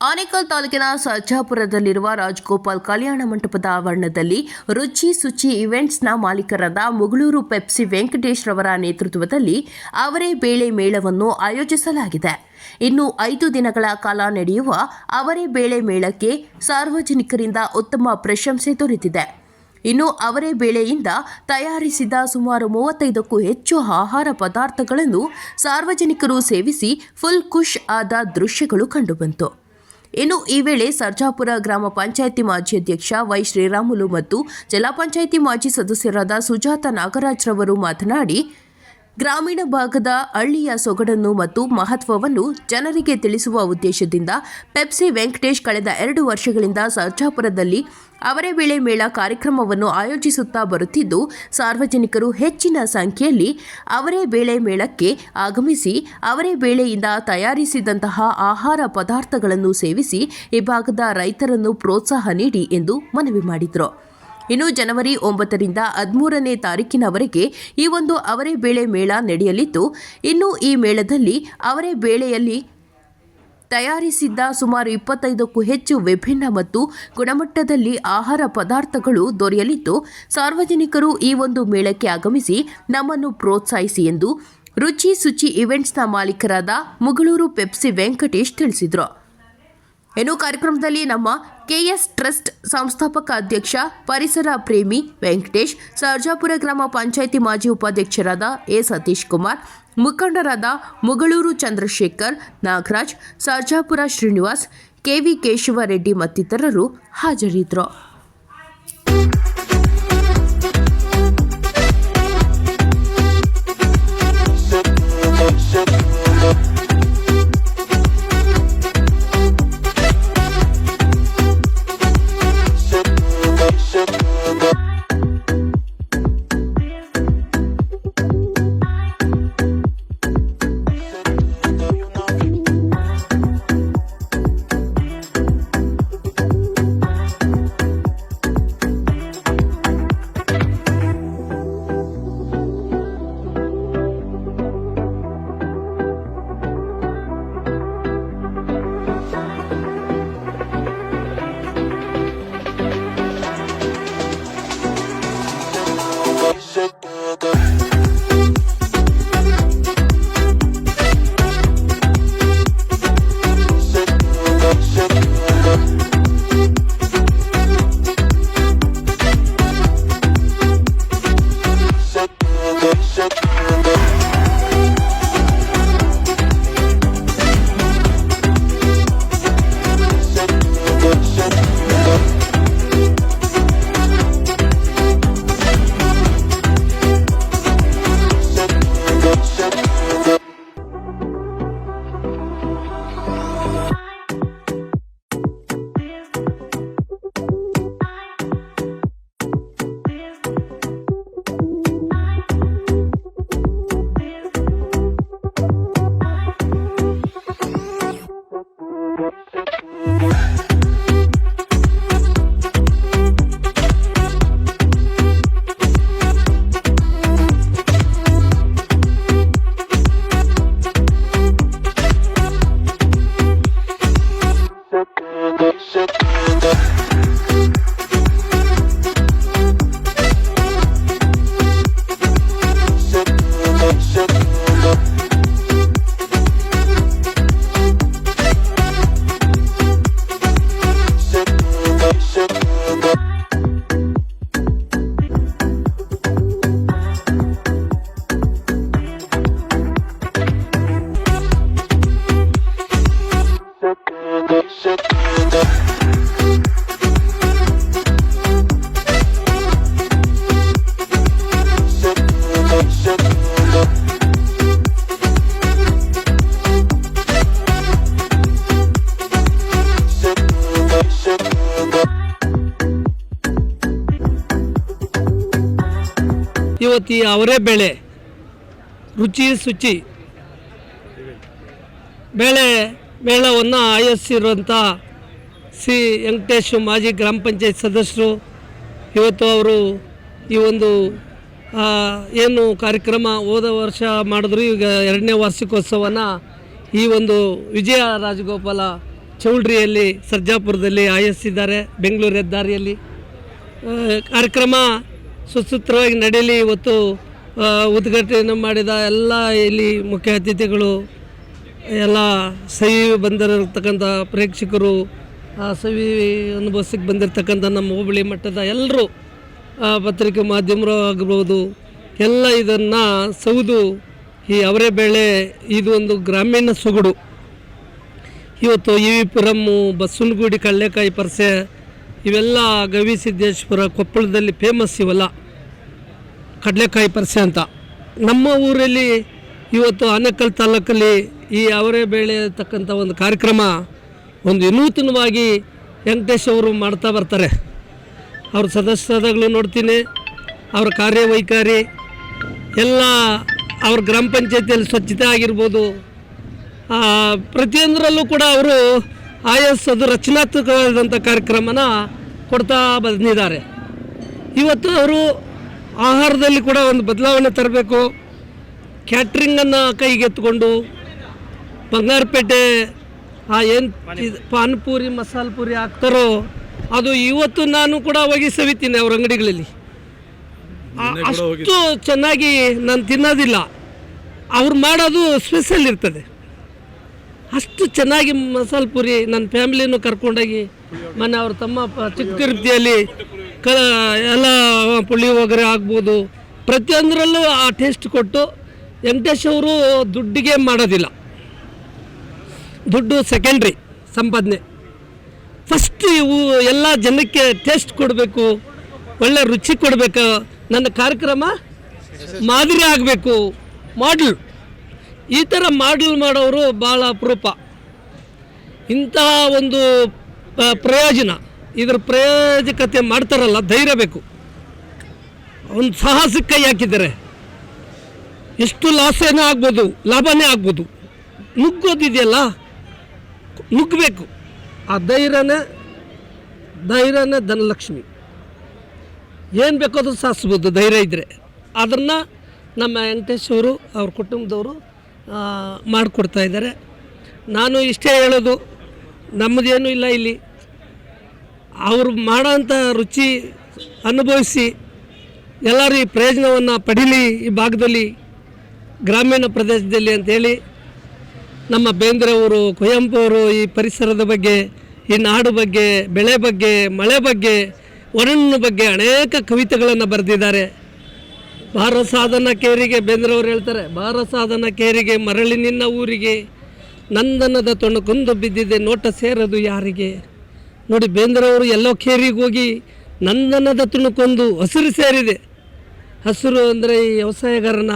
ಆನೇಕಲ್ ತಾಲೂಕಿನ ಸರ್ಜಾಪುರದಲ್ಲಿರುವ ರಾಜ್ಗೋಪಾಲ್ ಕಲ್ಯಾಣ ಮಂಟಪದ ಆವರಣದಲ್ಲಿ ರುಚಿ ಸುಚಿ ಇವೆಂಟ್ಸ್ನ ಮಾಲೀಕರಾದ ಮುಗಳೂರು ಪೆಪ್ಸಿ ವೆಂಕಟೇಶ್ ರವರ ನೇತೃತ್ವದಲ್ಲಿ ಅವರೇ ಬೇಳೆ ಮೇಳವನ್ನು ಆಯೋಜಿಸಲಾಗಿದೆ. ಇನ್ನು ಐದು ದಿನಗಳ ಕಾಲ ನಡೆಯುವ ಅವರೇ ಬೇಳೆ ಮೇಳಕ್ಕೆ ಸಾರ್ವಜನಿಕರಿಂದ ಉತ್ತಮ ಪ್ರಶಂಸೆ ದೊರೆತಿದೆ. ಇನ್ನು ಅವರೇ ಬೇಳೆಯಿಂದ ತಯಾರಿಸಿದ ಸುಮಾರು ಮೂವತ್ತೈದಕ್ಕೂ ಹೆಚ್ಚು ಆಹಾರ ಪದಾರ್ಥಗಳನ್ನು ಸಾರ್ವಜನಿಕರು ಸೇವಿಸಿ ಫುಲ್ ಖುಷ್ ಆದ ದೃಶ್ಯಗಳು ಕಂಡುಬಂತು. ಇನ್ನು ಈ ವೇಳೆ ಸರ್ಜಾಪುರ ಗ್ರಾಮ ಪಂಚಾಯಿತಿ ಮಾಜಿ ಅಧ್ಯಕ್ಷ ವೈ ಶ್ರೀರಾಮುಲು ಮತ್ತು ಜಿಲ್ಲಾ ಪಂಚಾಯಿತಿ ಮಾಜಿ ಸದಸ್ಯರಾದ ಸುಜಾತ ನಾಗರಾಜ್ರವರು ಮಾತನಾಡಿ ಗ್ರಾಮೀಣ ಭಾಗದ ಹಳ್ಳಿಯ ಸೊಗಡನ್ನು ಮತ್ತು ಮಹತ್ವವನ್ನು ಜನರಿಗೆ ತಿಳಿಸುವ ಉದ್ದೇಶದಿಂದ ಪೆಪ್ಸಿ ವೆಂಕಟೇಶ್ ಕಳೆದ ಎರಡು ವರ್ಷಗಳಿಂದ ಸರ್ಜಾಪುರದಲ್ಲಿ ಅವರೇ ಬೆಳೆ ಮೇಳ ಕಾರ್ಯಕ್ರಮವನ್ನು ಆಯೋಜಿಸುತ್ತಾ ಬರುತ್ತಿದ್ದು, ಸಾರ್ವಜನಿಕರು ಹೆಚ್ಚಿನ ಸಂಖ್ಯೆಯಲ್ಲಿ ಅವರೇ ಬೇಳೆ ಮೇಳಕ್ಕೆ ಆಗಮಿಸಿ, ಅವರೇ ಬೇಳೆಯಿಂದ ತಯಾರಿಸಿದಂತಹ ಆಹಾರ ಪದಾರ್ಥಗಳನ್ನು ಸೇವಿಸಿ, ಈ ಭಾಗದ ರೈತರನ್ನು ಪ್ರೋತ್ಸಾಹ ನೀಡಿ ಎಂದು ಮನವಿ ಮಾಡಿದರು. ಇನ್ನು ಜನವರಿ ಒಂಬತ್ತರಿಂದ ಹದಿಮೂರನೇ ತಾರೀಕಿನವರೆಗೆ ಈ ಒಂದು ಅವರೇ ಬೇಳೆ ಮೇಳ ನಡೆಯಲಿದ್ದು, ಇನ್ನು ಈ ಮೇಳದಲ್ಲಿ ಅವರೇ ಬೇಳೆಯಲ್ಲಿ ತಯಾರಿಸಿದ್ದ ಸುಮಾರು ಇಪ್ಪತ್ತೈದಕ್ಕೂ ಹೆಚ್ಚು ವಿಭಿನ್ನ ಮತ್ತು ಗುಣಮಟ್ಟದಲ್ಲಿ ಆಹಾರ ಪದಾರ್ಥಗಳು ದೊರೆಯಲಿದ್ದು, ಸಾರ್ವಜನಿಕರು ಈ ಒಂದು ಮೇಳಕ್ಕೆ ಆಗಮಿಸಿ ನಮ್ಮನ್ನು ಪ್ರೋತ್ಸಾಹಿಸಿ ಎಂದು ರುಚಿ ಶುಚಿ ಇವೆಂಟ್ಸ್ನ ಮಾಲೀಕರಾದ ಮುಗಳೂರು ಪೆಪ್ಸಿ ವೆಂಕಟೇಶ್ ತಿಳಿಸಿದರು. ಇನ್ನು ಕಾರ್ಯಕ್ರಮದಲ್ಲಿ ನಮ್ಮ ಕೆಎಸ್ ಟ್ರಸ್ಟ್ ಸಂಸ್ಥಾಪಕ ಅಧ್ಯಕ್ಷ ಪರಿಸರ ಪ್ರೇಮಿ ವೆಂಕಟೇಶ್, ಸರ್ಜಾಪುರ ಗ್ರಾಮ ಪಂಚಾಯಿತಿ ಮಾಜಿ ಉಪಾಧ್ಯಕ್ಷರಾದ ಎ ಸತೀಶ್ ಕುಮಾರ್, ಮುಖಂಡರಾದ ಮುಗಳೂರು ಚಂದ್ರಶೇಖರ್ ನಾಗರಾಜ್, ಸರ್ಜಾಪುರ ಶ್ರೀನಿವಾಸ್, ಕೆವಿ ಕೇಶವ ರೆಡ್ಡಿ ಮತ್ತಿತರರು ಹಾಜರಿದ್ದರು. ಈ ಅವರೇ ಬೆಳೆ. ರುಚಿ ಶುಚಿ ಬೇಳೆ ಮೇಳವನ್ನು ಆಯೋಜಿಸಿರುವಂಥ ಸಿ ವೆಂಕಟೇಶ್ ಮಾಜಿ ಗ್ರಾಮ ಪಂಚಾಯತ್ ಸದಸ್ಯರು, ಇವತ್ತು ಅವರು ಈ ಒಂದು ಏನು ಕಾರ್ಯಕ್ರಮ ಹೋದ ವರ್ಷ ಮಾಡಿದ್ರು, ಈಗ ಎರಡನೇ ವಾರ್ಷಿಕೋತ್ಸವನ ಈ ಒಂದು ವಿಜಯ ರಾಜಗೋಪಾಲ ಚೌಲ್ಟ್ರಿಯಲ್ಲಿ ಸರ್ಜಾಪುರದಲ್ಲಿ ಆಯೋಜಿಸಿದ್ದಾರೆ, ಬೆಂಗಳೂರು ಹೆದ್ದಾರಿಯಲ್ಲಿ. ಕಾರ್ಯಕ್ರಮ ಸುಸೂತ್ರವಾಗಿ ನಡೀಲಿ ಇವತ್ತು ಉದ್ಘಾಟನೆ ಮಾಡಿದ ಎಲ್ಲ ಇಲ್ಲಿ ಮುಖ್ಯ ಅತಿಥಿಗಳು, ಎಲ್ಲ ಸವಿ ಬಂದಿರತಕ್ಕಂಥ ಪ್ರೇಕ್ಷಕರು, ಆ ಸವಿ ಅನುಭವಿಸಕ್ಕೆ ಬಂದಿರತಕ್ಕಂಥ ನಮ್ಮ ಹೋಬಳಿ ಮಟ್ಟದ ಎಲ್ಲರೂ ಪತ್ರಿಕೆ ಮಾಧ್ಯಮರು ಆಗಬಹುದು ಎಲ್ಲ ಇದನ್ನು ಸೌದು ಈ ಅವರೇ ಬೇಳೆ, ಇದು ಒಂದು ಗ್ರಾಮೀಣ ಸೊಗಡು. ಇವತ್ತು ಇ ವಿ ಪುರಮ್ಮು ಬಸವನಗುಡಿ, ಕಳ್ಳೆಕಾಯಿ ಪರಸೆ, ಇವೆಲ್ಲ ಗವಿಸಿದ್ದೇಶ್ವರ ಕೊಪ್ಪಳದಲ್ಲಿ ಫೇಮಸ್ ಇವೆಲ್ಲ. ಕಡಲೆಕಾಯಿ ಪರಿಸೆ ಅಂತ. ನಮ್ಮ ಊರಲ್ಲಿ ಇವತ್ತು ಆನೇಕಲ್ ತಾಲೂಕಲ್ಲಿ ಈ ಅವರೇ ಬೇಳೆ ತಕ್ಕಂಥ ಒಂದು ಕಾರ್ಯಕ್ರಮ ಒಂದು ವಿನೂತನವಾಗಿ ವೆಂಕಟೇಶ್ ಅವರು ಮಾಡ್ತಾ ಬರ್ತಾರೆ. ಅವ್ರ ಸದಸ್ಯರಾದಾಗಲು ನೋಡ್ತೀನಿ, ಅವ್ರ ಕಾರ್ಯವೈಖರಿ, ಎಲ್ಲ ಅವ್ರ ಗ್ರಾಮ ಪಂಚಾಯತಿಯಲ್ಲಿ ಸ್ವಚ್ಛತೆ ಆಗಿರ್ಬೋದು. ಪ್ರತಿಯೊಂದರಲ್ಲೂ ಕೂಡ ಅವರು ಆಯಸ್ ಅದು ರಚನಾತ್ಮಕವಾದಂಥ ಕಾರ್ಯಕ್ರಮನ ಕೊಡ್ತಾ ಬಂದಿದ್ದಾರೆ. ಇವತ್ತು ಅವರು ಆಹಾರದಲ್ಲಿ ಕೂಡ ಒಂದು ಬದಲಾವಣೆ ತರಬೇಕು. ಕ್ಯಾಟ್ರಿಂಗನ್ನು ಕೈಗೆತ್ತಿಕೊಂಡು ಬಂಗಾರಪೇಟೆ ಆ ಏನು ಪಾನ್ಪೂರಿ. ಮಸಾಲೆ ಪೂರಿ ಹಾಕ್ತಾರೋ ಅದು ಇವತ್ತು ನಾನು ಕೂಡ ಹೋಗಿ ಸವಿತೀನಿ ಅವ್ರ ಅಂಗಡಿಗಳಲ್ಲಿ. ಅಷ್ಟು ಚೆನ್ನಾಗಿ ನಾನು ತಿನ್ನೋದಿಲ್ಲ. ಅವ್ರು ಮಾಡೋದು ಸ್ಪೆಷಲ್ ಇರ್ತದೆ. ಅಷ್ಟು ಚೆನ್ನಾಗಿ ಮಸಾಲೆ ಪೂರಿ ನನ್ನ ಫ್ಯಾಮಿಲಿನೂ ಕರ್ಕೊಂಡೋಗಿ ಮೊನ್ನೆ ಅವ್ರ ತಮ್ಮ ಚಿಕ್ಕ ತಿರುಪತಿಯಲ್ಲಿ ಕ ಎಲ್ಲ ಪುಳಿಯೋಗರೆ ಆಗ್ಬೋದು. ಪ್ರತಿಯೊಂದರಲ್ಲೂ ಆ ಟೇಸ್ಟ್ ಕೊಟ್ಟು ವೆಂಕಟೇಶ್ ಅವರು ದುಡ್ಡಿಗೆ ಮಾಡೋದಿಲ್ಲ. ದುಡ್ಡು ಸೆಕೆಂಡ್ರಿ ಸಂಪಾದನೆ. ಫಸ್ಟ್ ಇವು ಎಲ್ಲ ಜನಕ್ಕೆ ಟೇಸ್ಟ್ ಕೊಡಬೇಕು, ಒಳ್ಳೆ ರುಚಿ ಕೊಡಬೇಕು. ನನ್ನ ಕಾರ್ಯಕ್ರಮ ಮಾದರಿ ಆಗಬೇಕು. ಮಾಡಲ್ ಈ ಥರ ಮಾಡಲ್ ಮಾಡೋರು ಭಾಳ ಅಪರೂಪ. ಇಂತಹ ಒಂದು ಪ್ರಯೋಜನ. ಇದರ ಪ್ರಯೋಜಕತೆ ಮಾಡ್ತಾರಲ್ಲ, ಧೈರ್ಯ ಬೇಕು. ಒಂದು ಸಾಹಸಕ್ಕೆ ಹಾಕಿದ್ದಾರೆ. ಎಷ್ಟು ಲಾಸೇನೋ ಆಗ್ಬೋದು, ಲಾಭನೇ ಆಗ್ಬೋದು. ನುಗ್ಗೋದಿದೆಯಲ್ಲ? ನುಗ್ಗಬೇಕು. ಆ ಧೈರ್ಯನೇ ಧೈರ್ಯನೇ ಧನಲಕ್ಷ್ಮಿ. ಏನು ಬೇಕಾದ್ರೂ ಸಾಧಿಸ್ಬೋದು, ಧೈರ್ಯ ಇದ್ದರೆ ಅದನ್ನು ನಮ್ಮ ವೆಂಕಟೇಶ್ ಅವರು, ಅವ್ರ ಕುಟುಂಬದವರು ಮಾಡಿಕೊಡ್ತಾ ಇದ್ದಾರೆ. ನಾನು ಇಷ್ಟೇ ಹೇಳೋದು, ನಮ್ಮದೇನೂ ಇಲ್ಲ ಇಲ್ಲಿ. ಅವರು ಮಾಡೋಂಥ ರುಚಿ ಅನುಭವಿಸಿ ಎಲ್ಲರೂ ಈ ಪ್ರಯೋಜನವನ್ನು ಪಡೀಲಿ ಈ ಭಾಗದಲ್ಲಿ, ಗ್ರಾಮೀಣ ಪ್ರದೇಶದಲ್ಲಿ ಅಂತೇಳಿ ನಮ್ಮ ಬೇಂದ್ರೆ ಅವರು ಕುವೆಂಪು ಅವರು ಈ ಪರಿಸರದ ಬಗ್ಗೆ, ಈ ನಾಡು ಬಗ್ಗೆ, ಬೆಳೆ ಬಗ್ಗೆ, ಮಳೆ ಬಗ್ಗೆ ವರುಣ ಬಗ್ಗೆ ಅನೇಕ ಕವಿತೆಗಳನ್ನು ಬರೆದಿದ್ದಾರೆ. ಭಾರ ಸಾಧನ ಕೇರಿಗೆ ಬೇಂದ್ರೆ ಅವರು ಹೇಳ್ತಾರೆ, ಭಾರ ಸಾಧನ ಕೇರಿಗೆ ಮರಳಿ ನಿನ್ನ ಊರಿಗೆ, ನಂದನದ ತೊಣಕೊಂದು ಬಿದ್ದಿದೆ ನೋಟ ಸೇರದು ಯಾರಿಗೆ? ನೋಡಿ ಬೇಂದ್ರೆ ಅವರು ಎಲ್ಲೋ ಕೇರಿಗೆ ಹೋಗಿ ನಂದನದ ತುಣುಕೊಂದು ಹಸಿರು ಸೇರಿದೆ. ಹಸಿರು ಅಂದರೆ ಈ ವ್ಯವಸಾಯಗಾರನ,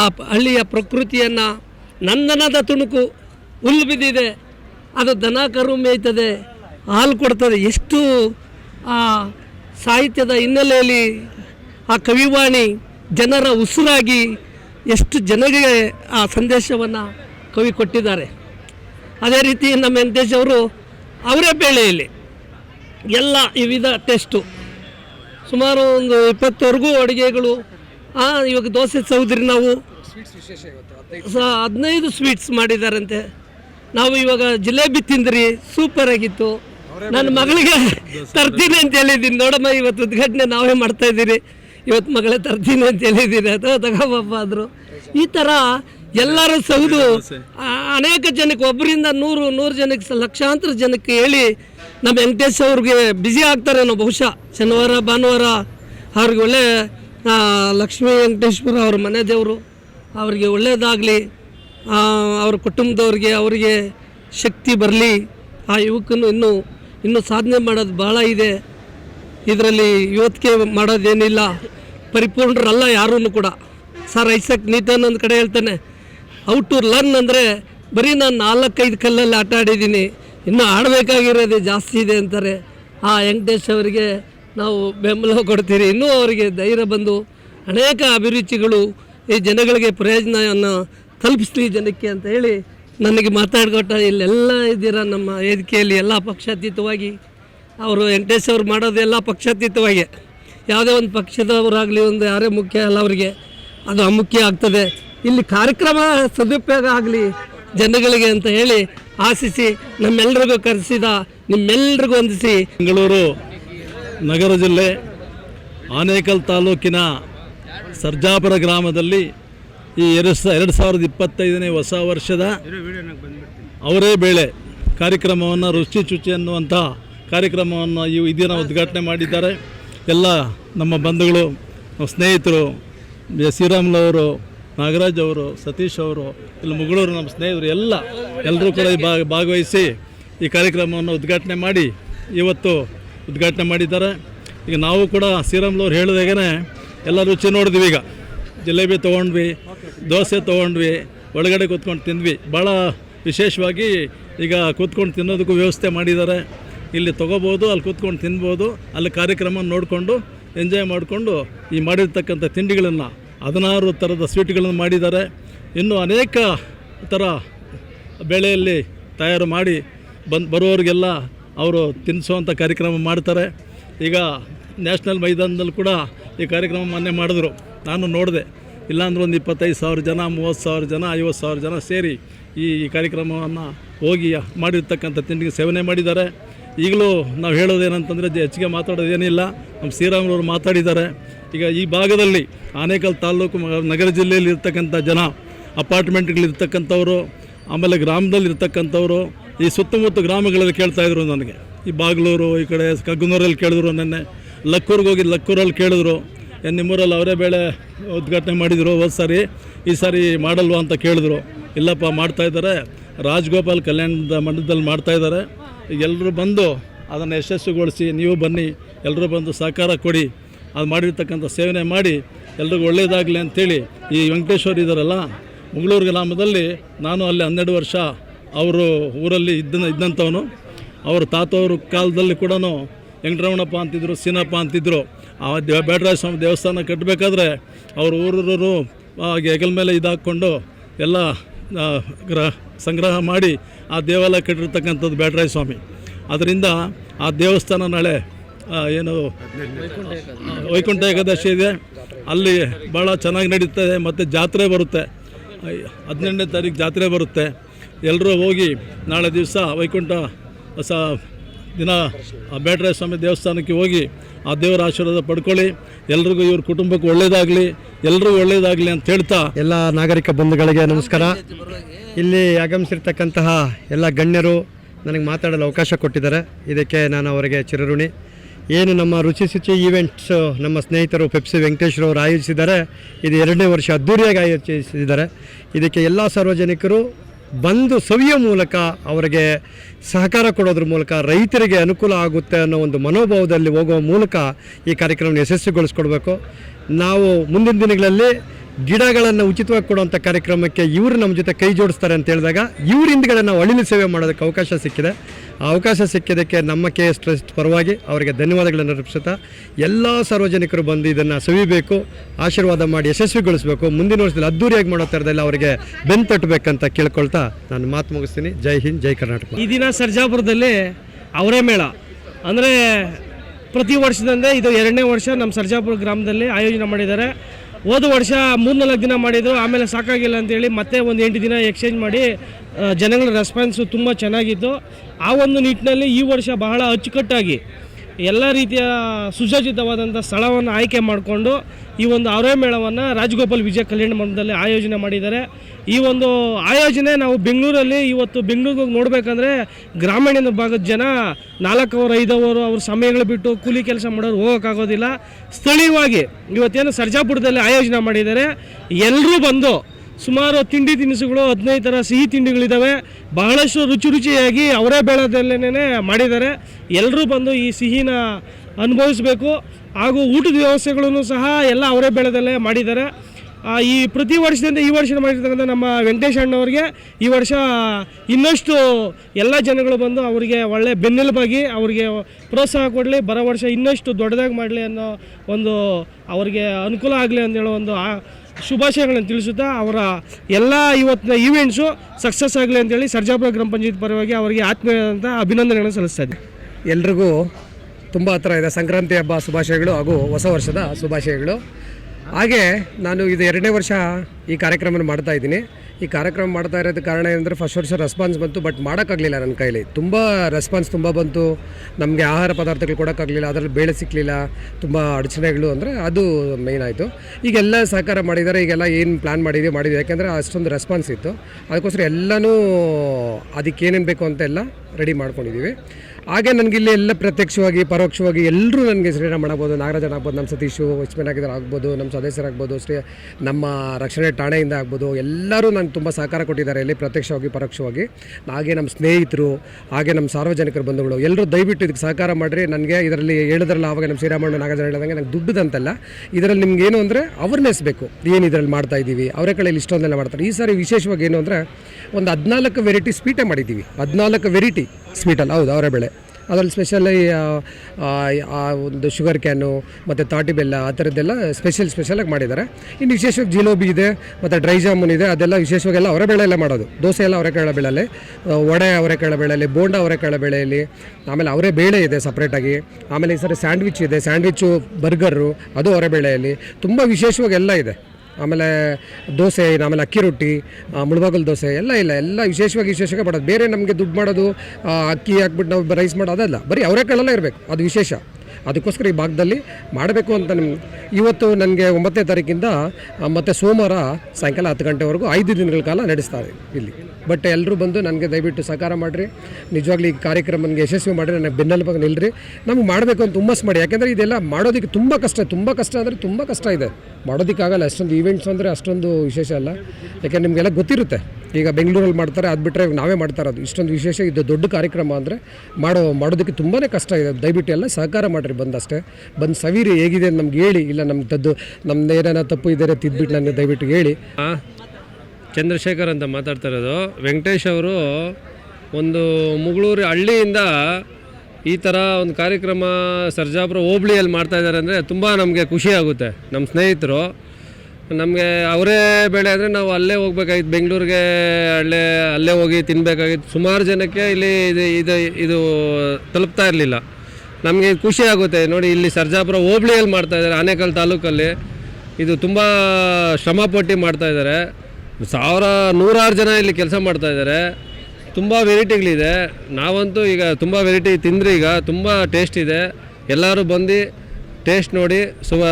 ಆ ಹಳ್ಳಿಯ ಪ್ರಕೃತಿಯನ್ನು ನಂದನದ ತುಣುಕು ಹುಲ್ಲು ಬಿದ್ದಿದೆ. ಅದು ದನ ಕರು ಮೇಯ್ತದೆ, ಹಾಲು ಕೊಡ್ತದೆ. ಎಷ್ಟು ಆ ಸಾಹಿತ್ಯದ ಹಿನ್ನೆಲೆಯಲ್ಲಿ ಆ ಕವಿವಾಣಿ ಜನರ ಉಸಿರಾಗಿ ಎಷ್ಟು ಜನರಿಗೆ ಆ ಸಂದೇಶವನ್ನು ಕವಿ ಕೊಟ್ಟಿದ್ದಾರೆ. ಅದೇ ರೀತಿ ನಮ್ಮ ವೆಂಕಟೇಶ್ ಅವರು ಅವರೇ ಬೇಳೆಯಲ್ಲಿ ಎಲ್ಲ ವಿವಿಧ ಟೆಸ್ಟು. ಸುಮಾರು ಒಂದು ಇಪ್ಪತ್ತವರೆಗೂ ಅಡುಗೆಗಳು. ಆ, ಇವಾಗ ದೋಸೆ ಸೌದ್ರಿ ನಾವು. ಸ ಹದಿನೈದು ಸ್ವೀಟ್ಸ್ ಮಾಡಿದಾರಂತೆ. ನಾವು ಇವಾಗ ಜಿಲೇಬಿ ತಿಂದ್ರಿ ಸೂಪರ್ ಆಗಿತ್ತು. ನನ್ನ ಮಗಳಿಗೆ ತರ್ತೀನಿ ಅಂತ ಹೇಳಿದ್ದೀನಿ. ನೋಡಮ್ಮ ಇವತ್ತು ಉದ್ಘಾಟನೆ ನಾವೇ ಮಾಡ್ತಾ ಇದ್ದೀರಿ. ಇವತ್ತು ಮಗಳೇ ತರ್ತೀನಿ ಅಂತ ಹೇಳಿದ್ದೀನಿ. ಅಥವಾ ತಗೋಬಪ್ಪ ಆದರು ಈ ಥರ ಎಲ್ಲರೂ ಸೌದು. ಅನೇಕ ಜನಕ್ಕೆ ಒಬ್ಬರಿಂದ ನೂರು ನೂರು ಜನಕ್ಕೆ ಲಕ್ಷಾಂತರ ಜನಕ್ಕೆ ಹೇಳಿ ನಮ್ಮ ವೆಂಕಟೇಶ್ ಅವ್ರಿಗೆ ಬ್ಯುಸಿ ಆಗ್ತಾರೇನೋ ಬಹುಶಃ. ಶನಿವಾರ, ಭಾನುವಾರ ಅವ್ರಿಗೆ ಒಳ್ಳೆ ಲಕ್ಷ್ಮೀ ವೆಂಕಟೇಶ್ವರ ಅವ್ರ ಮನೆ ದೇವರು ಅವರಿಗೆ ಒಳ್ಳೆಯದಾಗಲಿ ಅವ್ರ ಕುಟುಂಬದವ್ರಿಗೆ ಅವರಿಗೆ ಶಕ್ತಿ ಬರಲಿ. ಆ ಯುವಕನು ಇನ್ನೂ ಇನ್ನೂ ಸಾಧನೆ ಮಾಡೋದು ಭಾಳ ಇದೆ. ಇದರಲ್ಲಿ ಇವತ್ತಿಗೆ ಮಾಡೋದೇನಿಲ್ಲ. ಪರಿಪೂರ್ಣರಲ್ಲ ಯಾರೂ ಕೂಡ. ಸರ್ ಐಸಕ್ ನೀತನ್ ಒಂದು ಕಡೆ ಹೇಳ್ತಾನೆ, ಔಟ್ ಟು ಲರ್ನ್ ಅಂದರೆ ಬರೀ ನಾನು ನಾಲ್ಕೈದು ಕಲ್ಲಲ್ಲಿ ಆಟ ಆಡಿದ್ದೀನಿ ಇನ್ನೂ ಆಡಬೇಕಾಗಿರೋದೇ ಜಾಸ್ತಿ ಇದೆ ಅಂತಾರೆ. ಆ ವೆಂಕಟೇಶ್ ಅವರಿಗೆ ನಾವು ಬೆಂಬಲ ಕೊಡ್ತೀರಿ. ಇನ್ನೂ ಅವರಿಗೆ ಧೈರ್ಯ ಬಂದು ಅನೇಕ ಅಭಿರುಚಿಗಳು ಈ ಜನಗಳಿಗೆ ಪ್ರಯೋಜನವನ್ನು ತಲುಪಿಸ್ಲಿ ಜನಕ್ಕೆ ಅಂತ ಹೇಳಿ ನನಗೆ ಮಾತಾಡ್ಕೊಟ್ಟ ಇಲ್ಲೆಲ್ಲ ಇದ್ದೀರ ನಮ್ಮ ವೇದಿಕೆಯಲ್ಲಿ ಎಲ್ಲ ಪಕ್ಷಾತೀತವಾಗಿ. ಅವರು ವೆಂಕಟೇಶ್ ಅವ್ರು ಮಾಡೋದೆಲ್ಲ ಪಕ್ಷಾತೀತವಾಗಿ. ಯಾವುದೇ ಒಂದು ಪಕ್ಷದವರಾಗಲಿ ಒಂದು ಯಾರೇ ಮುಖ್ಯ ಅಲ್ಲ ಅವರಿಗೆ. ಅದು ಅಮುಖ್ಯ ಆಗ್ತದೆ. ಇಲ್ಲಿ ಕಾರ್ಯಕ್ರಮ ಸದುಪಯೋಗ ಆಗಲಿ ಜನಗಳಿಗೆ ಅಂತ ಹೇಳಿ ಆಶಿಸಿ ನಮ್ಮೆಲ್ಲರಿಗೂ ಕರೆಸಿದ ನಿಮ್ಮೆಲ್ಲರಿಗೂ ವಂದಿಸಿ ಬೆಂಗಳೂರು ನಗರ ಜಿಲ್ಲೆ ಆನೇಕಲ್ ತಾಲೂಕಿನ ಸರ್ಜಾಪುರ ಗ್ರಾಮದಲ್ಲಿ ಈ ಎರಡು ಸ, ಎರಡು ಸಾವಿರದ ಇಪ್ಪತ್ತೈದನೇ ಹೊಸ ವರ್ಷದ ಅವರೇ ಬೇಳೆ ಕಾರ್ಯಕ್ರಮವನ್ನು ರುಚಿ ಚುಚಿ ಅನ್ನುವಂಥ ಕಾರ್ಯಕ್ರಮವನ್ನು ಈ ದಿನ ಉದ್ಘಾಟನೆ ಮಾಡಿದ್ದಾರೆ ಎಲ್ಲ ನಮ್ಮ ಬಂಧುಗಳು, ಸ್ನೇಹಿತರು. ಶ್ರೀರಾಮ್ಲವರು ನಾಗರಾಜ್ ಅವರು, ಸತೀಶ್ ಅವರು, ಇಲ್ಲಿ ಮುಗಳೂರು ನಮ್ಮ ಸ್ನೇಹಿತರು ಎಲ್ಲ ಎಲ್ಲರೂ ಕೂಡ ಭಾಗವಹಿಸಿ ಈ ಕಾರ್ಯಕ್ರಮವನ್ನು ಉದ್ಘಾಟನೆ ಮಾಡಿ ಇವತ್ತು ಉದ್ಘಾಟನೆ ಮಾಡಿದ್ದಾರೆ. ಈಗ ನಾವು ಕೂಡ ಶ್ರೀರಾಮ್ಲವ್ರು ಹೇಳಿದಾಗೇ ಎಲ್ಲ ರುಚಿ ನೋಡಿದ್ವಿ ಈಗ. ಜಿಲೇಬಿ ತೊಗೊಂಡ್ವಿ, ದೋಸೆ ತೊಗೊಂಡ್ವಿ, ಒಳಗಡೆ ಕೂತ್ಕೊಂಡು ತಿಂದ್ವಿ. ಭಾಳ ವಿಶೇಷವಾಗಿ ಈಗ ಕೂತ್ಕೊಂಡು ತಿನ್ನೋದಕ್ಕೂ ವ್ಯವಸ್ಥೆ ಮಾಡಿದ್ದಾರೆ. ಇಲ್ಲಿ ತೊಗೋಬೋದು, ಅಲ್ಲಿ ಕೂತ್ಕೊಂಡು ತಿನ್ಬೋದು, ಅಲ್ಲಿ ಕಾರ್ಯಕ್ರಮ ನೋಡಿಕೊಂಡು, ಎಂಜಾಯ್ ಮಾಡಿಕೊಂಡು ಈ ಮಾಡಿರ್ತಕ್ಕಂಥ ತಿಂಡಿಗಳನ್ನು ಹದಿನಾರು ಥರದ ಸ್ವೀಟ್ಗಳನ್ನು ಮಾಡಿದ್ದಾರೆ. ಇನ್ನು ಅನೇಕ ಥರ ಬೆಳೆಯಲ್ಲಿ ತಯಾರು ಮಾಡಿ ಬಂದು, ಬರುವವರಿಗೆಲ್ಲ ಅವರು ತಿನ್ನಿಸುವಂಥ ಕಾರ್ಯಕ್ರಮ ಮಾಡ್ತಾರೆ. ಈಗ ನ್ಯಾಷನಲ್ ಮೈದಾನದಲ್ಲಿ ಕೂಡ ಈ ಕಾರ್ಯಕ್ರಮ ಮೊನ್ನೆ ಮಾಡಿದ್ರು. ನಾನು ನೋಡಿದೆ. ಇಲ್ಲಾಂದ್ರೆ ಒಂದು ಇಪ್ಪತ್ತೈದು ಸಾವಿರ ಜನ, ಮೂವತ್ತು ಸಾವಿರ ಜನ, ಐವತ್ತು ಸಾವಿರ ಜನ ಸೇರಿ ಈ ಕಾರ್ಯಕ್ರಮವನ್ನು ಹೋಗಿ ಮಾಡಿರ್ತಕ್ಕಂಥ ತಿಂಡಿಗೆ ಸೇವನೆ ಮಾಡಿದ್ದಾರೆ. ಈಗಲೂ ನಾವು ಹೇಳೋದೇನಂತಂದರೆ ಜ- ಹೆಚ್ಚಿಗೆ ಮಾತಾಡೋದೇನಿಲ್ಲ, ನಮ್ಮ ಶ್ರೀರಾಮರವರು ಮಾತಾಡಿದ್ದಾರೆ. ಈಗ ಈ ಭಾಗದಲ್ಲಿ ಆನೇಕಲ್ ತಾಲೂಕು ನಗರ ಜಿಲ್ಲೆಯಲ್ಲಿ ಇರ್ತಕ್ಕಂಥ ಜನ, ಅಪಾರ್ಟ್ಮೆಂಟ್ಗಳಿರ್ತಕ್ಕಂಥವರು, ಆಮೇಲೆ ಗ್ರಾಮದಲ್ಲಿ ಇರ್ತಕ್ಕಂಥವ್ರು, ಈ ಸುತ್ತಮುತ್ತ ಗ್ರಾಮಗಳಲ್ಲಿ ಕೇಳ್ತಾ ಇದ್ರು ನನಗೆ. ಈ ಬಾಗ್ಲೂರು, ಈ ಕಡೆ ಕಗ್ಗನೂರಲ್ಲಿ ಕೇಳಿದ್ರು ನೆನ್ನೆ, ಲಕ್ಕೂರ್ಗೆ ಹೋಗಿ ಲಕ್ಕೂರಲ್ಲಿ ಕೇಳಿದ್ರು ನಿಮ್ಮೂರಲ್ಲಿ ಅವರೇ ಬೇಳೆ ಉದ್ಘಾಟನೆ ಮಾಡಿದರು, ಹೋದ ಸಾರಿ, ಈ ಸಾರಿ ಮಾಡಲ್ವಾ ಅಂತ ಕೇಳಿದ್ರು. ಇಲ್ಲಪ್ಪ ಮಾಡ್ತಾಯಿದ್ದಾರೆ ರಾಜಗೋಪಾಲ್ ಕಲ್ಯಾಣದ ಮಂಡಲದಲ್ಲಿ ಮಾಡ್ತಾ ಇದ್ದಾರೆ. ಈಗ ಎಲ್ಲರೂ ಬಂದು ಅದನ್ನು ಯಶಸ್ವಿಗೊಳಿಸಿ, ನೀವು ಬನ್ನಿ, ಎಲ್ಲರೂ ಬಂದು ಸಹಕಾರ ಕೊಡಿ, ಅದು ಮಾಡಿರ್ತಕ್ಕಂಥ ಸೇವನೆ ಮಾಡಿ, ಎಲ್ರಿಗೂ ಒಳ್ಳೆಯದಾಗಲಿ ಅಂಥೇಳಿ ಈ ವೆಂಕಟೇಶ್ವರ ಇದ್ದಾರಲ್ಲ ಮಂಗಳೂರು ಗ್ರಾಮದಲ್ಲಿ ನಾನು ಅಲ್ಲಿ ಹನ್ನೆರಡು ವರ್ಷ ಅವರು ಊರಲ್ಲಿ ಇದ್ದ ಇದ್ದಂಥವನು. ಅವ್ರ ತಾತವ್ರ ಕಾಲದಲ್ಲಿ ಕೂಡ ವೆಂಕಟರಮಣಪ್ಪ ಅಂತಿದ್ರು, ಸೀನಪ್ಪ ಅಂತಿದ್ರು. ಆ ದೇವ ಬೇಡರಾಜ ಸ್ವಾಮಿ ದೇವಸ್ಥಾನ ಕಟ್ಟಬೇಕಾದ್ರೆ ಅವ್ರ ಊರೂರು ಹೆಗಲ ಮೇಲೆ ಇದಾಕ್ಕೊಂಡು ಎಲ್ಲ ಗ್ರಹ ಸಂಗ್ರಹ ಮಾಡಿ ಆ ದೇವಾಲಯ ಕಟ್ಟಿರ್ತಕ್ಕಂಥದ್ದು ಬ್ಯಾಟರಾಯ ಸ್ವಾಮಿ. ಅದರಿಂದ ಆ ದೇವಸ್ಥಾನ ನಾಳೆ ಏನು, ವೈಕುಂಠ ಏಕಾದಶಿ ಇದೆ. ಅಲ್ಲಿ ಭಾಳ ಚೆನ್ನಾಗಿ ನಡೀತದೆ, ಮತ್ತು ಜಾತ್ರೆ ಬರುತ್ತೆ. ಹದಿನೆಂಟನೇ ತಾರೀಕು ಜಾತ್ರೆ ಬರುತ್ತೆ. ಎಲ್ಲರೂ ಹೋಗಿ ನಾಳೆ ದಿವಸ ವೈಕುಂಠ, ಹೊಸ ದಿನ, ಆ ಬೇಟರಾಯ ಸ್ವಾಮಿ ದೇವಸ್ಥಾನಕ್ಕೆ ಹೋಗಿ ಆ ದೇವರ ಆಶೀರ್ವಾದ ಪಡ್ಕೊಳ್ಳಿ. ಎಲ್ರಿಗೂ ಇವ್ರ ಕುಟುಂಬಕ್ಕೆ ಒಳ್ಳೇದಾಗಲಿ ಎಲ್ಲರಿಗೂ ಒಳ್ಳೇದಾಗಲಿ ಅಂತ ಹೇಳ್ತಾ ಎಲ್ಲ ನಾಗರಿಕ ಬಂಧುಗಳಿಗೆ ನಮಸ್ಕಾರ. ಇಲ್ಲಿ ಆಗಮಿಸಿರ್ತಕ್ಕಂತಹ ಎಲ್ಲ ಗಣ್ಯರು ನನಗೆ ಮಾತಾಡಲು ಅವಕಾಶ ಕೊಟ್ಟಿದ್ದಾರೆ. ಇದಕ್ಕೆ ನಾನು ಅವರಿಗೆ ಚಿರಋಣಿ. ಏನು ನಮ್ಮ ರುಚಿ ಶುಚಿ ಈವೆಂಟ್ಸ್ ನಮ್ಮ ಸ್ನೇಹಿತರು ಪೆಪ್ಸಿ ವೆಂಕಟೇಶ್ವರವರು ಆಯೋಜಿಸಿದ್ದಾರೆ. ಇದು ಎರಡನೇ ವರ್ಷ ಅದ್ದೂರಿಯಾಗಿ ಆಯೋಜಿಸಿದ್ದಾರೆ. ಇದಕ್ಕೆ ಎಲ್ಲ ಸಾರ್ವಜನಿಕರು ಬಂದು ಸವಿಯೋ ಮೂಲಕ ಅವರಿಗೆ ಸಹಕಾರ ಕೊಡೋದ್ರ ಮೂಲಕ ರೈತರಿಗೆ ಅನುಕೂಲ ಆಗುತ್ತೆ ಅನ್ನೋ ಒಂದು ಮನೋಭಾವದಲ್ಲಿ ಹೋಗುವ ಮೂಲಕ ಈ ಕಾರ್ಯಕ್ರಮ ಯಶಸ್ವಿಗೊಳಿಸ್ಕೊಡ್ಬೇಕು. ನಾವು ಮುಂದಿನ ದಿನಗಳಲ್ಲಿ ಗಿಡಗಳನ್ನು ಉಚಿತವಾಗಿ ಕೊಡುವಂಥ ಕಾರ್ಯಕ್ರಮಕ್ಕೆ ಇವರು ನಮ್ಮ ಜೊತೆ ಕೈ ಜೋಡಿಸ್ತಾರೆ ಅಂತ ಹೇಳಿದಾಗ ಇವ್ರ ಹಿಂದ್ಗಡೆ ನಾವು ಅಳಿಲು ಸೇವೆ ಮಾಡೋದಕ್ಕೆ ಅವಕಾಶ ಸಿಕ್ಕಿದೆ. ಆ ಅವಕಾಶ ಸಿಕ್ಕಿದ್ದಕ್ಕೆ ನಮ್ಮ ಕೆ ಎಸ್ ಟ್ರಸ್ಟ್ ಪರವಾಗಿ ಅವರಿಗೆ ಧನ್ಯವಾದಗಳನ್ನು ಅರ್ಪಿಸುತ್ತಾ ಎಲ್ಲ ಸಾರ್ವಜನಿಕರು ಬಂದು ಇದನ್ನು ಸವಿಬೇಕು, ಆಶೀರ್ವಾದ ಮಾಡಿ ಯಶಸ್ವಿಗೊಳಿಸಬೇಕು, ಮುಂದಿನ ವರ್ಷದಲ್ಲಿ ಅದ್ದೂರಿಯಾಗಿ ಮಾಡೋ ಥರದಲ್ಲಿ ಅವರಿಗೆ ಬೆನ್ ತಟ್ಟಬೇಕಂತ ಕೇಳ್ಕೊಳ್ತಾ ನಾನು ಮಾತು ಮುಗಿಸ್ತೀನಿ. ಜೈ ಹಿಂದ್, ಜೈ ಕರ್ನಾಟಕ. ಈ ದಿನ ಸರ್ಜಾಪುರದಲ್ಲಿ ಅವರೇ ಮೇಳ. ಅಂದರೆ ಪ್ರತಿ ವರ್ಷದಂತೆ ಇದು ಎರಡನೇ ವರ್ಷ ನಮ್ಮ ಸರ್ಜಾಪುರ ಗ್ರಾಮದಲ್ಲಿ ಆಯೋಜನೆ ಮಾಡಿದ್ದಾರೆ. ಹೋದ ವರ್ಷ ಮೂರ್ನಾಲ್ಕು ದಿನ ಮಾಡಿದ್ರು, ಆಮೇಲೆ ಸಾಕಾಗಿಲ್ಲ ಅಂತೇಳಿ ಮತ್ತೆ ಒಂದು ಎಂಟು ದಿನ ಎಕ್ಸ್ಚೇಂಜ್ ಮಾಡಿ ಜನಗಳ ರೆಸ್ಪಾನ್ಸು ತುಂಬ ಚೆನ್ನಾಗಿತ್ತು. ಆ ಒಂದು ನಿಟ್ಟಿನಲ್ಲಿ ಈ ವರ್ಷ ಬಹಳ ಅಚ್ಚುಕಟ್ಟಾಗಿ ಎಲ್ಲ ರೀತಿಯ ಸುಸಜ್ಜಿತವಾದಂಥ ಸ್ಥಳವನ್ನು ಆಯ್ಕೆ ಮಾಡಿಕೊಂಡು ಈ ಒಂದು ಅವರೇ ಮೇಳವನ್ನು ರಾಜಗೋಪಾಲ್ ವಿಜಯ ಕಲ್ಯಾಣ ಮಂಡಲದಲ್ಲಿ ಆಯೋಜನೆ ಮಾಡಿದ್ದಾರೆ. ಈ ಒಂದು ಆಯೋಜನೆ ನಾವು ಬೆಂಗಳೂರಲ್ಲಿ ಇವತ್ತು ಬೆಂಗಳೂರಿಗೆ ಹೋಗಿ ನೋಡಬೇಕಂದ್ರೆ ಗ್ರಾಮೀಣ ಭಾಗದ ಜನ ನಾಲ್ಕು ಅವರು ಐದು ಅವರು ಅವ್ರ ಸಮಯಗಳು ಬಿಟ್ಟು ಕೂಲಿ ಕೆಲಸ ಮಾಡೋರು ಹೋಗೋಕ್ಕಾಗೋದಿಲ್ಲ. ಸ್ಥಳೀಯವಾಗಿ ಇವತ್ತೇನು ಸರ್ಜಾಪುರದಲ್ಲಿ ಆಯೋಜನೆ ಮಾಡಿದ್ದಾರೆ. ಎಲ್ಲರೂ ಬಂದು ಸುಮಾರು ತಿಂಡಿ ತಿನಿಸುಗಳು, ಹದಿನೈದು ಥರ ಸಿಹಿ ತಿಂಡಿಗಳಿದ್ದಾವೆ ಬಹಳಷ್ಟು ರುಚಿ ರುಚಿಯಾಗಿ ಅವರೇ ಬೆಳೆದಲ್ಲೇ ಮಾಡಿದ್ದಾರೆ. ಎಲ್ಲರೂ ಬಂದು ಈ ಸಿಹಿನ ಅನುಭವಿಸಬೇಕು. ಹಾಗೂ ಊಟದ ವ್ಯವಸ್ಥೆಗಳನ್ನು ಸಹ ಎಲ್ಲ ಅವರೇ ಬೆಳೆದಲ್ಲೇ ಮಾಡಿದ್ದಾರೆ. ಈ ಪ್ರತಿ ವರ್ಷದಿಂದ ಈ ವರ್ಷ ಮಾಡಿರ್ತಕ್ಕಂಥ ನಮ್ಮ ವೆಂಕಟೇಶ್ ಅಣ್ಣವ್ರಿಗೆ ಈ ವರ್ಷ ಇನ್ನಷ್ಟು ಎಲ್ಲ ಜನಗಳು ಬಂದು ಅವರಿಗೆ ಒಳ್ಳೆ ಬೆನ್ನೆಲುಬಾಗಿ ಅವರಿಗೆ ಪ್ರೋತ್ಸಾಹ ಕೊಡಲಿ, ಬರೋ ವರ್ಷ ಇನ್ನಷ್ಟು ದೊಡ್ಡದಾಗಿ ಮಾಡಲಿ ಅನ್ನೋ ಒಂದು ಅವರಿಗೆ ಅನುಕೂಲ ಆಗಲಿ ಅಂತ ಹೇಳೋ ಒಂದು ಶುಭಾಶಯಗಳನ್ನು ತಿಳಿಸುತ್ತಾ ಅವರ ಎಲ್ಲ ಇವತ್ತಿನ ಈವೆಂಟ್ಸು ಸಕ್ಸಸ್ ಆಗಲಿ ಅಂತೇಳಿ ಸರ್ಜಾಪುರ ಗ್ರಾಮ ಪಂಚಾಯತ್ ಪರವಾಗಿ ಅವರಿಗೆ ಆತ್ಮೀಯವಾದಂಥ ಅಭಿನಂದನೆಗಳನ್ನು ಸಲ್ಲಿಸ್ತಾ ಇದ್ದೀನಿ. ಎಲ್ರಿಗೂ ತುಂಬ ಹತ್ರ ಇದೆ ಸಂಕ್ರಾಂತಿ ಹಬ್ಬ ಶುಭಾಶಯಗಳು ಹಾಗೂ ಹೊಸ ವರ್ಷದ ಶುಭಾಶಯಗಳು. ಹಾಗೆ ನಾನು ಇದು ಎರಡನೇ ವರ್ಷ ಈ ಕಾರ್ಯಕ್ರಮವನ್ನು ಮಾಡ್ತಾ ಇದ್ದೀನಿ. ಈ ಕಾರ್ಯಕ್ರಮ ಮಾಡ್ತಾ ಇರೋದು ಕಾರಣ ಏನಂದರೆ ಫಸ್ಟ್ ವರ್ಷ ರೆಸ್ಪಾನ್ಸ್ ಬಂತು ಬಟ್ ಮಾಡೋಕ್ಕಾಗಲಿಲ್ಲ ನನ್ನ ಕೈಲಿ. ತುಂಬ ರೆಸ್ಪಾನ್ಸ್ ತುಂಬ ಬಂತು. ನಮಗೆ ಆಹಾರ ಪದಾರ್ಥಗಳು ಕೊಡೋಕ್ಕಾಗಲಿಲ್ಲ, ಅದರಲ್ಲಿ ಬೇಳೆ ಸಿಕ್ಕಲಿಲ್ಲ ತುಂಬ ಅಡಚಣೆಗಳು ಅಂದರೆ ಅದು ಮೇನ್ ಆಯಿತು. ಈಗೆಲ್ಲ ಸಹಕಾರ ಮಾಡಿದ್ದಾರೆ, ಈಗೆಲ್ಲ ಏನು ಪ್ಲ್ಯಾನ್ ಮಾಡಿದ್ದೀವಿ ಮಾಡಿದ್ವಿ. ಯಾಕೆಂದರೆ ಅಷ್ಟೊಂದು ರೆಸ್ಪಾನ್ಸ್ ಇತ್ತು. ಅದಕ್ಕೋಸ್ಕರ ಎಲ್ಲನೂ ಅದಕ್ಕೆ ಏನೇನು ಬೇಕು ಅಂತೆಲ್ಲ ರೆಡಿ ಮಾಡ್ಕೊಂಡಿದ್ದೀವಿ ಹಾಗೆ ನನಗೆ ಇಲ್ಲಿ ಎಲ್ಲ ಪ್ರತ್ಯಕ್ಷವಾಗಿ, ಪರೋಕ್ಷವಾಗಿ ಎಲ್ಲರೂ ನನಗೆ ಶ್ರೀರಾಮ್ ಆಗ್ಬೋದು ನಾಗರಾಜನ್ ಆಗ್ಬೋದು ನಮ್ಮ ಸತೀಶು ವಾಚ್ಮನ್ ಆಗಿದ್ದಾರೆ ಆಗ್ಬೋದು ನಮ್ಮ ಸದಸ್ಯರಾಗ್ಬೋದು, ಶ್ರೀ ನಮ್ಮ ರಕ್ಷಣೆ ಠಾಣೆಯಿಂದ ಆಗ್ಬೋದು, ಎಲ್ಲರೂ ನಂಗೆ ತುಂಬ ಸಹಕಾರ ಕೊಟ್ಟಿದ್ದಾರೆ ಇಲ್ಲಿ ಪ್ರತ್ಯಕ್ಷವಾಗಿ, ಪರೋಕ್ಷವಾಗಿ. ಹಾಗೆ ನಮ್ಮ ಸ್ನೇಹಿತರು, ಹಾಗೆ ನಮ್ಮ ಸಾರ್ವಜನಿಕರ ಬಂಧುಗಳು ಎಲ್ಲರೂ ದಯವಿಟ್ಟು ಇದಕ್ಕೆ ಸಹಕಾರ ಮಾಡಿರಿ. ನನಗೆ ಇದರಲ್ಲಿ ಹೇಳಿದ್ರಲ್ಲ, ಆವಾಗ ನಮ್ಮ ಶ್ರೀರಾಮಣ್ಣ ನಾಗಜರ ಹೇಳಿದಂಗೆ ನಂಗೆ ದುಡ್ಡುದಂತಲ್ಲ ಇದರಲ್ಲಿ ನಿಮ್ಗೆ ಏನು ಅಂದರೆ ಅವರ್ನೆಸ್ ಬೇಕು. ಏನು ಇದರಲ್ಲಿ ಮಾಡ್ತಾ ಇದ್ದೀವಿ? ಅವರೇ ಕಡೆಯಲ್ಲಿ ಇಷ್ಟೊಂದೆಲ್ಲ ಮಾಡ್ತಾರೆ. ಈ ಸಾರಿ ವಿಶೇಷವಾಗಿ ಏನು ಅಂದರೆ ಒಂದು ಹದಿನಾಲ್ಕು ವೆರೈಟಿ ಸ್ವೀಟೇ ಮಾಡಿದ್ದೀವಿ. ಹದಿನಾಲ್ಕು ವೆರೈಟಿ ಸ್ವೀಟಲ್ಲಿ ಹೌದು, ಅವರ ಬೆಳೆ. ಅದರಲ್ಲಿ ಸ್ಪೆಷಲಿ ಆ ಒಂದು ಶುಗರ್ ಕ್ಯಾನು ಮತ್ತು ತಾಟಿ ಬೆಲ್ಲ, ಆ ಥರದ್ದೆಲ್ಲ ಸ್ಪೆಷಲ್ ಸ್ಪೆಷಲಾಗಿ ಮಾಡಿದ್ದಾರೆ. ಇನ್ನು ವಿಶೇಷವಾಗಿ ಜಿಲೋಬಿ ಇದೆ, ಮತ್ತು ಡ್ರೈ ಜಾಮೂನ್ ಇದೆ, ಅದೆಲ್ಲ ವಿಶೇಷವಾಗಿ ಎಲ್ಲ ಅವರ ಮಾಡೋದು. ದೋಸೆ ಎಲ್ಲ ಅವರೆಕಾಳ ಬೆಳೆಯಲ್ಲಿ ವಡೆ ಅವರೆಕಾಳ ಬೆಳೆಯಲ್ಲಿ ಬೋಂಡ ಅವರೆಕಾಳ ಬೆಳೆಯಲ್ಲಿ ಆಮೇಲೆ ಅವರೇ ಬೇಳೆ ಇದೆ ಸಪ್ರೇಟಾಗಿ ಆಮೇಲೆ ಈ ಸರಿ ಸ್ಯಾಂಡ್ವಿಚ್ ಇದೆ ಸ್ಯಾಂಡ್ವಿಚ್ಚು ಬರ್ಗರು ಅದು ಅವರೇ ಬೆಳೆಯಲ್ಲಿ ತುಂಬ ವಿಶೇಷವಾಗಿ ಎಲ್ಲ ಇದೆ. ಆಮೇಲೆ ದೋಸೆ ಆಮೇಲೆ ಅಕ್ಕಿ ರೊಟ್ಟಿ ಮುಳುಬಾಗಲು ದೋಸೆ, ಎಲ್ಲ ಇಲ್ಲ, ಎಲ್ಲ ವಿಶೇಷವಾಗಿ ವಿಶೇಷವಾಗಿ ಬೇರೆ ನಮಗೆ ದುಡ್ಡು ಮಾಡೋದು ಅಕ್ಕಿ ಹಾಕ್ಬಿಟ್ಟು ನಾವು ರೈಸ್ ಮಾಡೋದು ಅದೆಲ್ಲ. ಬರೀ ಅವರೆಕಾಳೆಲ್ಲ ಇರಬೇಕು, ಅದು ವಿಶೇಷ. ಅದಕ್ಕೋಸ್ಕರ ಈ ಭಾಗದಲ್ಲಿ ಮಾಡಬೇಕು ಅಂತ ನಿಮ್ಗೆ ಇವತ್ತು ನನಗೆ ಒಂಬತ್ತನೇ ತಾರೀಕಿಂದ ಮತ್ತು ಸೋಮವಾರ ಸಾಯಂಕಾಲ ಹತ್ತು ಗಂಟೆವರೆಗೂ ಐದು ದಿನಗಳ ಕಾಲ ನಡೆಸ್ತಾರೆ ಇಲ್ಲಿ. ಬಟ್ ಎಲ್ಲರೂ ಬಂದು ನನಗೆ ದಯವಿಟ್ಟು ಸಹಕಾರ ಮಾಡಿರಿ. ನಿಜವಾಗ್ಲೂ ಈ ಕಾರ್ಯಕ್ರಮ ನನಗೆ ಯಶಸ್ವಿ ಮಾಡಿರಿ. ನನಗೆ ಬೆನ್ನೆಲುಬಾಗಿ ನಿಲ್ಲರಿ ನಮ್ಗೆ ಮಾಡಬೇಕು ಅಂತ ಹುಮ್ಮಸ್ ಮಾಡಿ. ಯಾಕೆಂದರೆ ಇದೆಲ್ಲ ಮಾಡೋದಕ್ಕೆ ತುಂಬ ಕಷ್ಟ. ತುಂಬ ಕಷ್ಟ ಅಂದರೆ ತುಂಬ ಕಷ್ಟ ಇದೆ. ಮಾಡೋದಕ್ಕಾಗಲ್ಲ. ಅಷ್ಟೊಂದು ಈವೆಂಟ್ಸ್ ಅಂದರೆ ಅಷ್ಟೊಂದು ವಿಶೇಷ ಅಲ್ಲ. ಯಾಕೆಂದ್ರೆ ನಿಮಗೆಲ್ಲ ಗೊತ್ತಿರುತ್ತೆ. ಈಗ ಬೆಂಗಳೂರಲ್ಲಿ ಮಾಡ್ತಾರೆ, ಅದು ಬಿಟ್ಟರೆ ನಾವೇ ಮಾಡ್ತಾ ಇರೋದು. ಇಷ್ಟೊಂದು ವಿಶೇಷ, ಇದು ದೊಡ್ಡ ಕಾರ್ಯಕ್ರಮ ಅಂದರೆ ಮಾಡೋ, ಮಾಡೋದಕ್ಕೆ ತುಂಬಾ ಕಷ್ಟ ಇದೆ. ದಯವಿಟ್ಟು ಎಲ್ಲ ಸಹಕಾರ ಮಾಡಿರಿ ಬಂದಷ್ಟೇ. ಬಂದು ಸವಿರಿ ಹೇಗಿದೆ ಅಂತ ನಮ್ಗೆ ಹೇಳಿ, ಇಲ್ಲ ನಮ್ಮ ತದ್ದು ನಮ್ದು ಏನೇನೋ ತಪ್ಪು ಇದ್ದಾರೆ ತಿದ್ಬಿಟ್ಟು ನನಗೆ ದಯವಿಟ್ಟು ಹೇಳಿ. ಚಂದ್ರಶೇಖರ್ ಅಂತ ಮಾತಾಡ್ತಾ ಇರೋದು. ವೆಂಕಟೇಶ್ ಅವರು ಒಂದು ಮುಗಳೂರು ಹಳ್ಳಿಯಿಂದ ಈ ಥರ ಒಂದು ಕಾರ್ಯಕ್ರಮ ಸರ್ಜಾಪುರ ಹೋಬಳಿಯಲ್ಲಿ ಮಾಡ್ತಾ ಇದ್ದಾರೆ ಅಂದರೆ ತುಂಬ ನಮಗೆ ಖುಷಿ ಆಗುತ್ತೆ. ನಮ್ಮ ಸ್ನೇಹಿತರು. ನಮಗೆ ಅವರೇ ಬೆಳೆ ಅಂದರೆ ನಾವು ಅಲ್ಲೇ ಹೋಗ್ಬೇಕಾಗಿತ್ತು. ಬೆಂಗಳೂರಿಗೆ ಅಲ್ಲೇ ಅಲ್ಲೇ ಹೋಗಿ ತಿನ್ನಬೇಕಾಗಿತ್ತು ಸುಮಾರು ಜನಕ್ಕೆ ಇಲ್ಲಿ ಇದು ಇದು ಇದು ತಲುಪ್ತಾ ಇರಲಿಲ್ಲ. ನಮಗೆ ಖುಷಿ ಆಗುತ್ತೆ. ನೋಡಿ, ಇಲ್ಲಿ ಸರ್ಜಾಪುರ ಹೋಬಳಿಯಲ್ಲಿ ಮಾಡ್ತಾ ಇದ್ದಾರೆ, ಆನೇಕಲ್ ತಾಲೂಕಲ್ಲಿ. ಇದು ತುಂಬ ಶ್ರಮಪಟ್ಟು ಮಾಡ್ತಾ ಇದ್ದಾರೆ. ಸಾವಿರ, ನೂರಾರು ಜನ ಇಲ್ಲಿ ಕೆಲಸ ಮಾಡ್ತಾ ಇದ್ದಾರೆ. ತುಂಬ ವೆರೈಟಿಗಳಿದೆ. ನಾವಂತೂ ಈಗ ತುಂಬ ವೆರೈಟಿ ತಿಂದರೆ ಈಗ. ತುಂಬ ಟೇಸ್ಟ್ ಇದೆ. ಎಲ್ಲರೂ ಬಂದು ಟೇಸ್ಟ್ ನೋಡಿ ಶುಭ,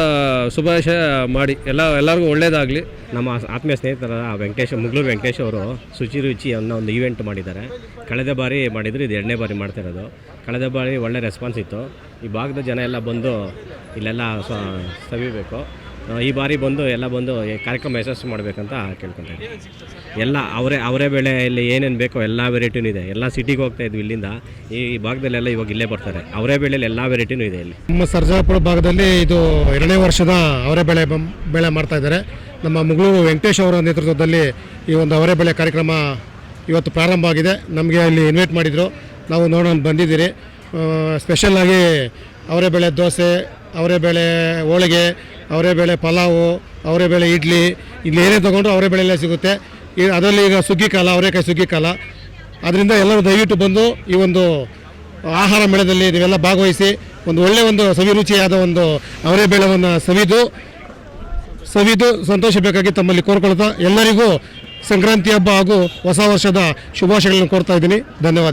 ಶುಭಾಶಯ ಮಾಡಿ. ಎಲ್ಲ, ಎಲ್ಲರಿಗೂ ಒಳ್ಳೆಯದಾಗಲಿ ನಮ್ಮ ಆತ್ಮೀಯ ಸ್ನೇಹಿತರ ವೆಂಕಟೇಶ್ ಮುಗ್ಳೂರು ವೆಂಕಟೇಶ್ ಅವರು ಶುಚಿ ರುಚಿ ಅನ್ನೋ ಒಂದು ಈವೆಂಟ್ ಮಾಡಿದ್ದಾರೆ. ಕಳೆದ ಬಾರಿ ಮಾಡಿದ್ರು, ಇದು ಎರಡನೇ ಬಾರಿ ಮಾಡ್ತಿರೋದು ಕಳೆದ ಬಾರಿ ಒಳ್ಳೆ ರೆಸ್ಪಾನ್ಸ್ ಇತ್ತು. ಈ ಭಾಗದ ಜನ ಎಲ್ಲ ಬಂದು ಇಲ್ಲೆಲ್ಲ ಸವಿಬೇಕು. ಈ ಬಾರಿ ಬಂದು ಎಲ್ಲ ಬಂದು ಕಾರ್ಯಕ್ರಮ ಯಶಸ್ವಿ ಮಾಡಬೇಕಂತ ಕೇಳ್ಕೊತೀನಿ ಎಲ್ಲ ಅವರೇ ಅವರೇ ಬೆಳೆಯಲ್ಲಿ ಏನೇನು ಬೇಕೋ ಎಲ್ಲ ವೆರೈಟಿನೂ ಇದೆ. ಎಲ್ಲ ಸಿಟಿಗೆ ಹೋಗ್ತಾ ಇದ್ವಿ ಇಲ್ಲಿಂದ. ಈ ಭಾಗದಲ್ಲೆಲ್ಲ ಇವಾಗ ಇಲ್ಲೇ ಬರ್ತಾರೆ. ಅವರೇ ಬೆಳೆಯಲ್ಲಿ ಎಲ್ಲ ವೆರೈಟಿನೂ ಇದೆ ಇಲ್ಲಿ. ನಮ್ಮ ಸರ್ಜಾಪುರ ಭಾಗದಲ್ಲಿ ಇದು ಎರಡನೇ ವರ್ಷದ ಅವರೇ ಬೆಳೆ ಬೆಳೆ ಮಾಡ್ತಾ ಇದ್ದಾರೆ. ನಮ್ಮ ಮುಗಳೂರು ವೆಂಕಟೇಶ್ ಅವರ ನೇತೃತ್ವದಲ್ಲಿ ಈ ಒಂದು ಅವರೇ ಬೆಳೆ ಕಾರ್ಯಕ್ರಮ ಇವತ್ತು ಪ್ರಾರಂಭ ಆಗಿದೆ. ನಮಗೆ ಇಲ್ಲಿ ಇನ್ವೈಟ್ ಮಾಡಿದರು. ನಾವು ನೋಡೋಣ, ಬಂದಿದ್ದೀರಿ. ಸ್ಪೆಷಲ್ಲಾಗಿ ಅವರೇ ಬೆಳೆ ದೋಸೆ, ಅವರೇ ಬೆಳೆ ಹೋಳಿಗೆ, ಅವರೇ ಬೆಳೆ ಪಲಾವು, ಅವರೇ ಬೆಳೆ ಇಡ್ಲಿ, ಇಲ್ಲಿ ಏನೇ ತೊಗೊಂಡ್ರು ಅವರೇ ಬೆಳೆಯಲ್ಲೇ ಸಿಗುತ್ತೆ. ಅದರಲ್ಲಿ ಈಗ ಸುಗ್ಗಿ ಕಾಲ, ಅವರೇಕಾಯಿ ಸುಗ್ಗಿ ಕಾಲ. ಅದರಿಂದ ಎಲ್ಲರೂ ದಯವಿಟ್ಟು ಬಂದು ಈ ಒಂದು ಆಹಾರ ಮೇಳದಲ್ಲಿ ನೀವೆಲ್ಲ ಭಾಗವಹಿಸಿ ಒಂದು ಒಳ್ಳೆಯ ಒಂದು ಸವಿರುಚಿಯಾದ ಒಂದು ಅವರೇ ಬೇಳೆವನ್ನು ಸವಿದು ಸವಿದು ಸಂತೋಷ ಬೇಕಾಗಿ ತಮ್ಮಲ್ಲಿ ಕೋರ್ಕೊಳ್ತಾ ಎಲ್ಲರಿಗೂ ಸಂಕ್ರಾಂತಿ ಹಬ್ಬ ಹಾಗೂ ಹೊಸ ವರ್ಷದ ಶುಭಾಶಯಗಳನ್ನು ಕೋರ್ತಾ ಇದ್ದೀನಿ. ಧನ್ಯವಾದ.